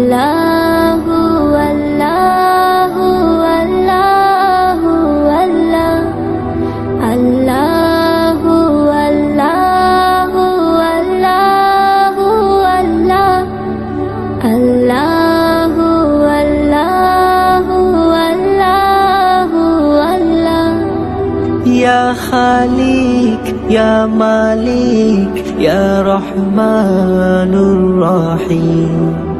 الله والله والله والله الله والله والله والله الله والله والله والله يا خالق يا مالك يا رحمن الرحيم.